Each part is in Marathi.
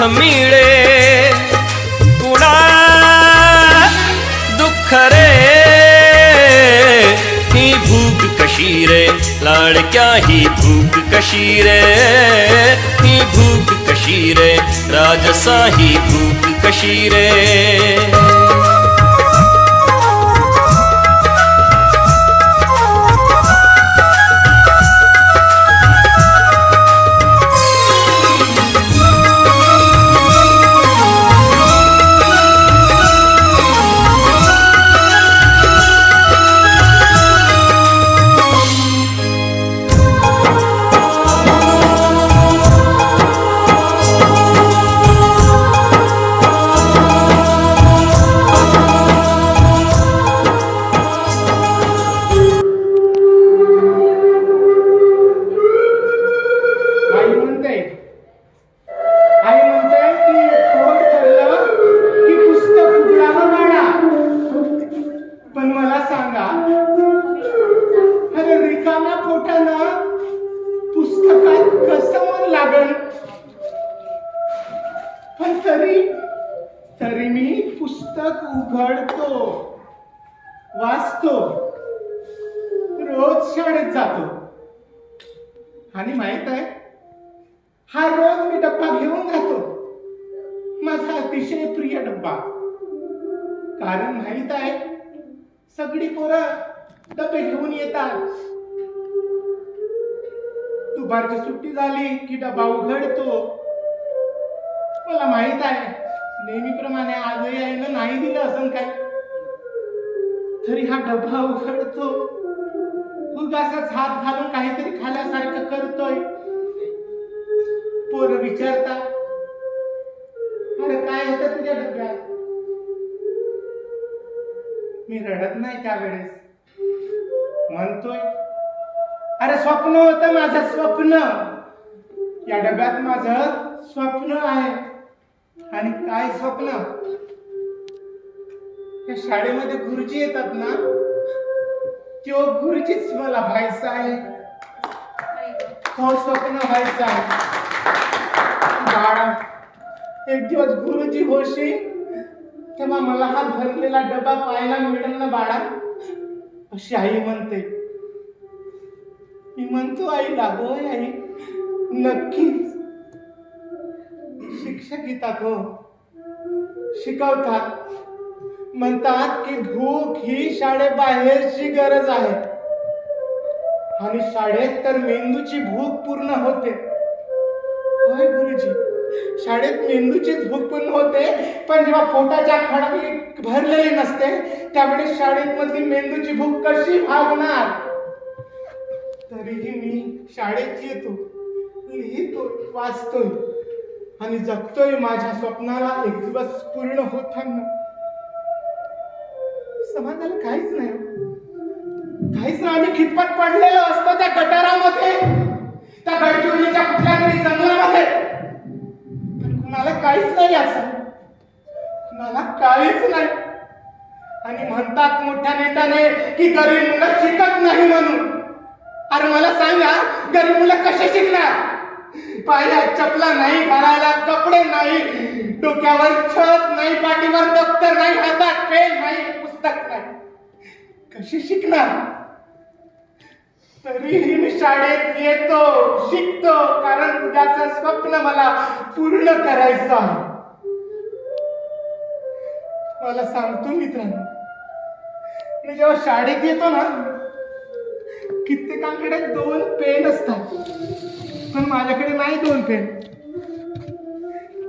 मिळे. कुणा दुःख रे? ही भूक कशी रे? लाडक्या ही भूक कशी रे? ही भूक कशी रे? राजसा ही भूक कशी रे? पण तरी तरी मी पुस्तक उघडतो वाचतो रोज शाळेत जातो. आणि माहीत आहे हा रोज मी डब्बा घेऊन जातो. माझा अतिशय प्रिय डब्बा. कारण माहीत आहे सगळी पोरं डबे घेऊन येतात. दुपारची सुट्टी झाली की डबा उघडतो. मला माहीत आहे नेहमीप्रमाणे आजही आईनं नाही दिलं असं काय? तरी हा डबा उघडतो. उगाचाच हात घालून काहीतरी खाल्यासारखं करतोय. पोर विचारता अरे काय होतं तुझ्या डब्यात? मी रडत नाही त्यावेळेस. म्हणतोय अरे स्वप्न होतं माझं स्वप्न. या डब्यात माझं स्वप्न आहे. आणि काय स्वप्न? या शाळेमध्ये गुरुजी येतात ना? तो गुरुजीच मला व्हायचा आहे. तो स्वप्न व्हायचा आहे. बाळा एक दिवस गुरुजी होशील तेव्हा मला हा भरलेला डबा पाहायला मिळेल ना बाळा? अशी आई म्हणते. मी म्हणतो आईला होय आई नक्कीच शिक्षक घेतात हो शिकवतात. म्हणतात की भूक ही शाळेबाहेरची गरज आहे. आणि शाळेत तर मेंदूची भूक पूर्ण होते. होय गुरुजी शाळेत मेंदूचीच भूक पूर्ण होते पण जेव्हा पोटाच्या खडावी भरलेली नसते त्यावेळेस शाळेत मधली मेंदूची भूक कशी भागणार? तरीही मी शाळेत येतो लिहितो वाचतोय. आणि जगतोय माझ्या स्वप्नाला एक दिवस पूर्ण होताना. समाजाला काहीच नाही. काहीच नाही. आम्ही खितपत पडलेलो असतो त्या गटारामध्ये. त्या गडचिरोलीच्या कुठल्या तरी जंगलामध्ये. पण कुणाला काहीच नाही असं. कुणाला काहीच नाही. आणि म्हणतात मोठ्या नेत्याने की गरीब मुलं शिकत नाही म्हणून. अरे मला सांगा गरीब मुलं कसे शिकणार? पाया चपला नाही घालायला कपडे नाही डोक्यावर छत नाही पाठीवर दप्तर नाही हातात पेन नाही पुस्तक नाही. कशी शिकणार? तरीही मी शाळेत येतो शिकतो कारण उद्याचं स्वप्न मला पूर्ण करायचं आहे. मला सांगतो मित्रांनो मी जेव्हा शाळेत येतो ना कित्येकांकडे दोन पेन असतात. पण माझ्याकडे नाही दोन पेन.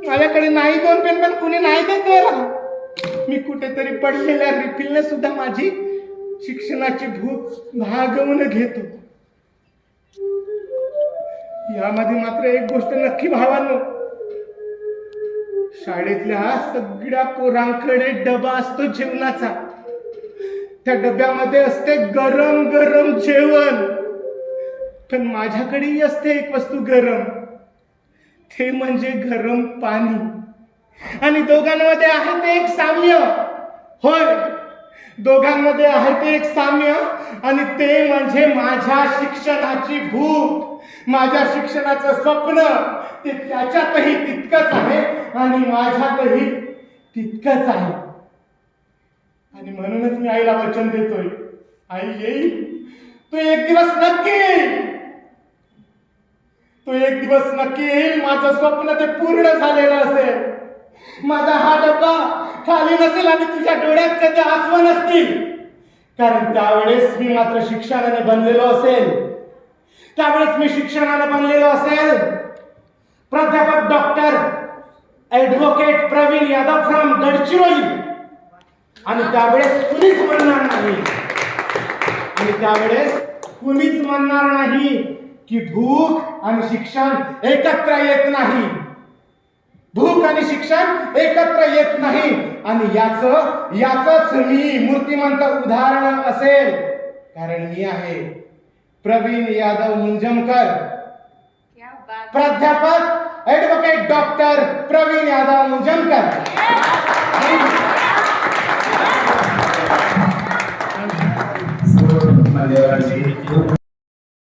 माझ्याकडे नाही दोन पेन पण कुणी नाही देत मला मी कुठेतरी पडलेल्या रिफिलने सुद्धा माझी शिक्षणाची भूक भागवून घेतो. यामध्ये मात्र एक गोष्ट नक्की भावांनो. शाळेतल्या सगळ्या पोरांकडे डबा असतो जेवणाचा. त्या डब्यामध्ये असते गरम गरम जेवण. पण माझ्याकडेही असते एक वस्तू गरम. ते म्हणजे गरम पाणी. आणि दोघांमध्ये आहे ते एक साम्य. होय. दोघांमध्ये आहे ते एक साम्य आणि ते म्हणजे माझ्या शिक्षणाची भूक माझ्या शिक्षणाचं स्वप्न. ते त्याच्यातही तितकंच आहे आणि माझ्यातही तितकंच आहे. आणि म्हणूनच मी आईला वचन देतोय. आई येईल. तू एक दिवस नक्की येईल तो एक दिवस नक्की येईल. माझं स्वप्न ते पूर्ण झालेलं असेल. माझा हा डब्बा खाली नसेल आणि तुझ्या डोळ्यात कधी आसव नसतील कारण त्यावेळेस मी मात्र शिक्षणाने बनलेलो असेल. त्यावेळेस मी शिक्षणाने बनलेलो असेल. प्राध्यापक doctor advocate Praveen Yadav from Gadchiroli. आणि त्यावेळेस कुणीच म्हणणार नाही. आणि त्यावेळेस कुणीच म्हणणार नाही. की भूक आणि शिक्षण एकत्र येत नाही. भूक आणि शिक्षण एकत्र येत नाही. आणि याच याच मी मूर्तिमंत उदाहरण असेल. कारण मी आहे प्रवीण यादव मुंजमकर. प्राध्यापक ऍडव्होकेट डॉक्टर प्रवीण यादव मुंजमकर.